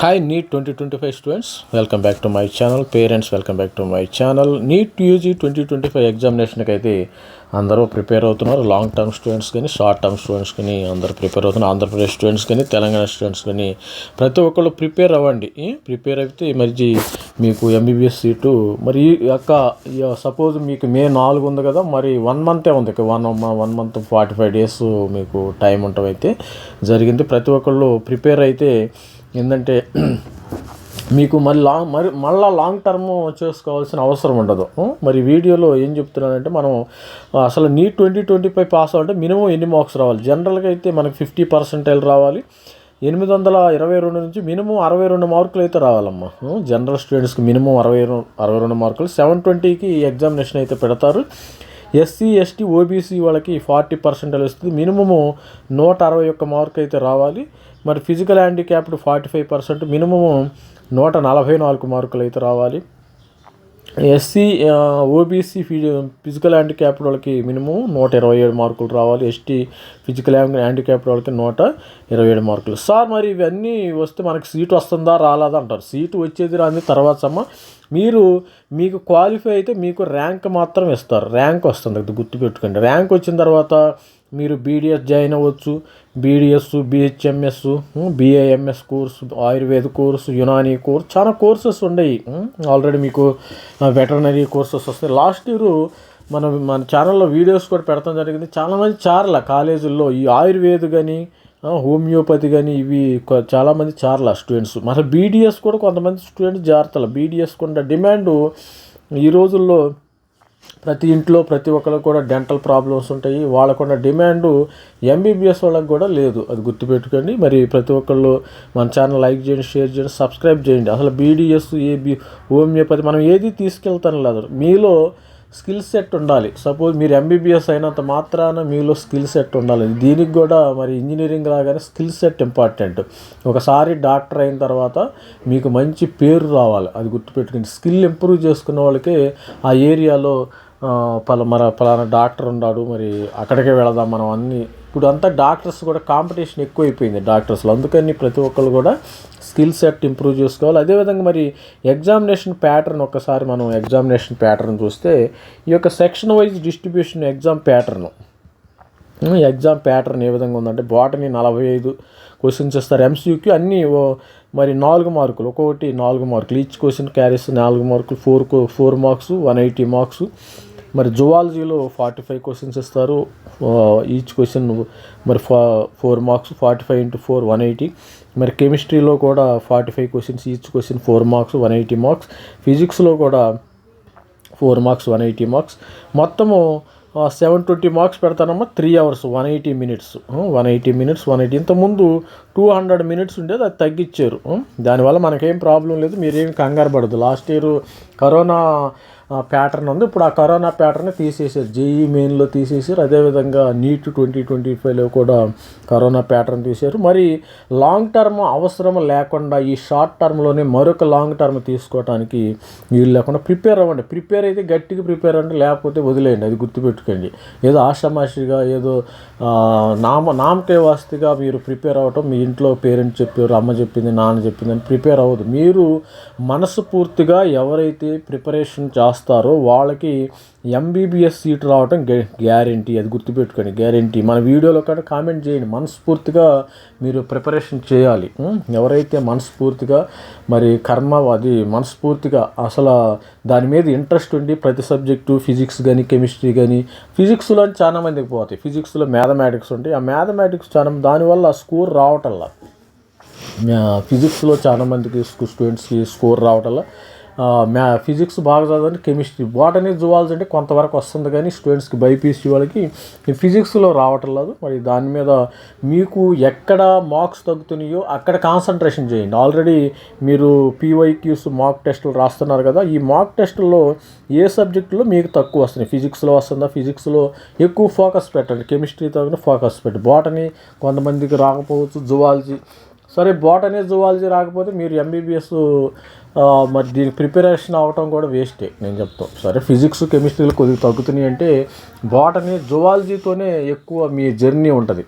Hi NEET twenty twenty five students welcome back to my channel parents welcome back to my channel NEET UG twenty twenty five ఎగ్జామినేషన్కి అయితే అందరూ prepare అవుతున్నారు. Long term students కానీ short term students కానీ అందరూ prepare అవుతున్నారు. Andhra Pradesh students కానీ Telangana students కానీ ప్రతి ఒక్కళ్ళు ప్రిపేర్ అవ్వండి. ప్రిపేర్ అయితే మరి మీకు ఎంబీబీఎస్ సీటు మరి ఈ యొక్క సపోజ్ మీకు మే నాలుగు ఉంది కదా మరి వన్ మంతే ఉంది. One one month forty five days మీకు టైం ఉండటం అయితే జరిగింది. ప్రతి ఒక్కళ్ళు ప్రిపేర్ అయితే ఏంటంటే మీకు మళ్ళీ లాంగ్ మరి మళ్ళీ లాంగ్ టర్మ్ చేసుకోవాల్సిన అవసరం ఉండదు. మరి వీడియోలో ఏం చెప్తున్నానంటే మనం అసలు NEET twenty twenty five pass అవ్వాలంటే మినిమం ఎన్ని మార్క్స్ రావాలి? జనరల్గా అయితే మనకి ఫిఫ్టీ పర్సెంటైల్ రావాలి. ఎనిమిది వందల ఇరవై రెండు నుంచి మినిమం అరవై రెండు మార్కులు అయితే రావాలమ్మా. జనరల్ స్టూడెంట్స్కి మినిమం అరవై రెండు అరవై రెండు మార్కులు. సెవెన్ ట్వంటీకి ఎగ్జామినేషన్ అయితే పెడతారు. ఎస్సీ ఎస్టీ ఓబీసీ వాళ్ళకి ఫార్టీ పర్సెంటేజ్ వస్తుంది. మినిమము నూట అరవై ఒక్క మార్క్ అయితే రావాలి. మరి physical handicapped forty five percent minimum నూట నలభై నాలుగు మార్కులు అయితే రావాలి. ఎస్సీ ఓబీసీ ఫిజికల్ హ్యాండిక్యాప్డ్ వాళ్ళకి మినిమం నూట ఇరవై ఏడు మార్కులు రావాలి. ఎస్టీ ఫిజికల్ హ్యాండిక్యాప్డ్ వాళ్ళకి నూట ఇరవై ఏడు మార్కులు. సార్ మరి ఇవన్నీ వస్తే మనకి సీటు వస్తుందా రాలేదా అంటారు. సీటు వచ్చేది రాని తర్వాత అమ్మ మీరు మీకు క్వాలిఫై అయితే మీకు ర్యాంక్ మాత్రం ఇస్తారు. ర్యాంక్ వస్తుంది. అది గుర్తుపెట్టుకోండి. ర్యాంక్ వచ్చిన తర్వాత మీరు బీడిఎస్ జాయిన్ అవ్వచ్చు. BDS BHMS BAMS course Ayurveda course Unani course చాలా కోర్సెస్ ఉన్నాయి ఆల్రెడీ మీకు వెటర్నరీ కోర్సెస్ వస్తాయి. లాస్ట్ ఇయర్ మనం మన ఛానల్లో వీడియోస్ కూడా పెడతాం జరిగింది. చాలామంది చార్ల కాలేజీల్లో ఈ ఆయుర్వేద కానీ హోమియోపతి కానీ ఇవి చాలామంది చార్ల స్టూడెంట్స్ మన బీడిఎస్ కూడా కొంతమంది స్టూడెంట్స్ జాగ్రత్తలు బీడిఎస్ కూడా డిమాండ్ ఈ రోజుల్లో ప్రతి ఇంట్లో ప్రతి ఒక్కరికి కూడా డెంటల్ ప్రాబ్లమ్స్ ఉంటాయి. వాళ్ళకున్న డిమాండ్ ఎంబీబీఎస్ వాళ్ళకి కూడా లేదు. అది గుర్తుపెట్టుకోండి. మరి ప్రతి ఒక్కళ్ళు మన ఛానల్ లైక్ చేయండి షేర్ చేయండి సబ్స్క్రైబ్ చేయండి. అసలు బీడిఎస్ ఏబి హోమియోపతి మనం ఏది తీసుకెళ్తాను లేదు. మీలో స్కిల్ సెట్ ఉండాలి. సపోజ్ మీరు ఎంబీబీఎస్ అయినంత మాత్రాన మీలో స్కిల్ సెట్ ఉండాలి. దీనికి కూడా మరి ఇంజనీరింగ్ రాగానే స్కిల్ సెట్ ఇంపార్టెంట్. ఒకసారి డాక్టర్ అయిన తర్వాత మీకు మంచి పేరు రావాలి. అది గుర్తుపెట్టుకోండి. స్కిల్ ఇంప్రూవ్ చేసుకున్న వాళ్ళకి ఆ ఏరియాలో పల మన పలానా డాక్టర్ ఉన్నాడు. మరి అక్కడికే వెళదాం మనం అన్ని ఇప్పుడు అంతా డాక్టర్స్ కూడా కాంపిటీషన్ ఎక్కువైపోయింది డాక్టర్స్లో. అందుకని ప్రతి ఒక్కరు కూడా స్కిల్ సెట్ ఇంప్రూవ్ చేసుకోవాలి. అదేవిధంగా మరి ఎగ్జామినేషన్ ప్యాటర్న్ ఒక్కసారి మనం ఎగ్జామినేషన్ ప్యాటర్న్ చూస్తే ఈ యొక్క section wise distribution exam pattern. Exam pattern ఏ విధంగా ఉందంటే బాటనీ నలభై ఐదు క్వశ్చన్స్ ఇస్తారు. ఎంసీక్యూ అన్నీ ఓ మరి నాలుగు మార్కులు. ఒక్కొక్కటి నాలుగు మార్కులు. ఈచ్ క్వశ్చన్ క్యారీస్ నాలుగు మార్కులు. Four four marks one eighty marks. మరి జువాలజీలో ఫార్టీ ఫైవ్ క్వశ్చన్స్ ఇస్తారు. ఈచ్ క్వశ్చన్ మరి ఫా four marks forty five into four one eighty మరి కెమిస్ట్రీలో కూడా forty five questions each question four marks one eighty marks ఫిజిక్స్లో కూడా four marks one eighty marks మొత్తము seven twenty marks పెడతానమ్మా three hours one eighty minutes one eighty minutes one eighty ఇంతకుముందు two hundred minutes ఉండేది అది తగ్గించారు. దానివల్ల మనకేం problem లేదు మీరేం కంగారు పడదు లాస్ట్ ఇయర్ కరోనా ప్యాటర్న్ ఉంది. ఇప్పుడు ఆ కరోనా ప్యాటర్న్ తీసేసారు జేఈ మెయిన్లో తీసేసారు అదేవిధంగా నీట్ ట్వంటీ ట్వంటీ ఫైవ్లో కూడా కరోనా ప్యాటర్న్ తీశారు మరి లాంగ్ టర్మ్ అవసరం లేకుండా ఈ షార్ట్ టర్మ్లోనే మరొక లాంగ్ టర్మ్ తీసుకోవడానికి వీలు లేకుండా ప్రిపేర్ అవ్వండి. ప్రిపేర్ అయితే గట్టిగా ప్రిపేర్ అవ్వండి. లేకపోతే వదిలేయండి. అది గుర్తుపెట్టుకోండి. ఏదో ఆషామాషిగా ఏదో నామ నామకే వాస్తిగా మీరు ప్రిపేర్ అవ్వటం మీ ఇంట్లో పేరెంట్స్ చెప్పారు అమ్మ చెప్పింది నాన్న చెప్పింది అని ప్రిపేర్ అవ్వదు. మీరు మనసు పూర్తిగా ఎవరైతే ప్రిపరేషన్ చేస్తారో వాళ్ళకి ఎంబీబీఎస్ సీట్ రావటం గ్యారంటీ. అది గుర్తుపెట్టుకోండి గ్యారంటీ. మన వీడియోలో కూడా కామెంట్ చేయండి. మనస్ఫూర్తిగా మీరు ప్రిపరేషన్ చేయాలి. ఎవరైతే మనస్ఫూర్తిగా మరి కర్మ అది మనస్ఫూర్తిగా అసలు దాని మీద ఇంట్రెస్ట్ ఉండి ప్రతి సబ్జెక్టు ఫిజిక్స్ కానీ కెమిస్ట్రీ కానీ ఫిజిక్స్లో చాలా మందికి పోతాయి. ఫిజిక్స్లో మ్యాథమెటిక్స్ ఉంటాయి. ఆ మ్యాథమెటిక్స్ చాలా దానివల్ల స్కోర్ రావటంలా? ఫిజిక్స్లో చాలా మందికి స్టూడెంట్స్కి స్కోర్ రావటంలో? మ్యా ఫిజిక్స్ బాగా చదవండి కెమిస్ట్రీ. బాటనీ జువాలజీ అంటే కొంతవరకు వస్తుంది కానీ స్టూడెంట్స్కి బైపీసీ వాళ్ళకి ఫిజిక్స్లో రావటం లేదు మరి దాని మీద మీకు ఎక్కడ మార్క్స్ తగ్గుతున్నాయో అక్కడ కాన్సన్ట్రేషన్ చేయండి. ఆల్రెడీ మీరు పీవైక్యూస్ మాక్ టెస్టులు రాస్తున్నారు కదా ఈ మాక్ టెస్టుల్లో ఏ సబ్జెక్టులో మీకు తక్కువ వస్తున్నాయి? ఫిజిక్స్లో వస్తుందా? ఫిజిక్స్లో ఎక్కువ ఫోకస్ పెట్టండి. కెమిస్ట్రీ తగిన ఫోకస్ పెట్టండి. బాటనీ కొంతమందికి రాకపోవచ్చు జువాలజీ సరే బాటనీ జువాలజీ రాకపోతే మీరు ఎంబీబీఎస్ మరి దీనికి ప్రిపరేషన్ అవ్వటం కూడా వేస్టే నేను చెప్తాను సరే ఫిజిక్స్ కెమిస్ట్రీలు కొద్దిగా తగ్గుతున్నాయి అంటే బాటనీ జువాలజీతోనే ఎక్కువ మీ జర్నీ ఉంటుంది.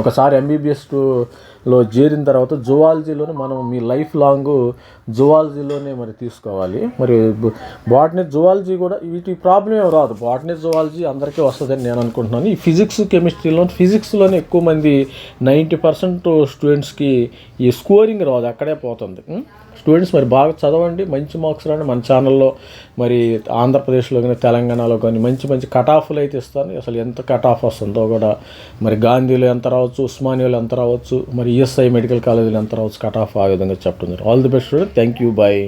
ఒకసారి ఎంబీబీఎస్లో చేరిన తర్వాత జువాలజీలోనే మనం మీ లైఫ్ లాంగ్ జువాలజీలోనే మరి తీసుకోవాలి. మరి బాటనీ జువాలజీ కూడా వీటి ప్రాబ్లం ఏం రాదు. బాటనీ జువాలజీ అందరికీ వస్తుందని నేను అనుకుంటున్నాను. ఈ ఫిజిక్స్ కెమిస్ట్రీలో ఫిజిక్స్లోనే ఎక్కువ మంది నైంటీ పర్సెంట్ స్టూడెంట్స్కి ఈ స్కోరింగ్ రాదు. అక్కడే పోతుంది. స్టూడెంట్స్ మరి బాగా చదవండి మంచి మార్క్స్ రాండి మన ఛానల్లో మరి ఆంధ్రప్రదేశ్లో కానీ తెలంగాణలో కానీ మంచి మంచి కట్ ఆఫ్లు అయితే ఇస్తాను అసలు ఎంత కట్ ఆఫ్ వస్తుందో కూడా మరి గాంధీలో ఎంత రావచ్చు ఉస్మానియాలో ఎంత రావచ్చు మరి ఈఎస్ఐ మెడికల్ కాలేజీలో ఎంత రావచ్చు కట్ ఆఫ్ ఆ విధంగా చెప్పడం all the best student thank you bye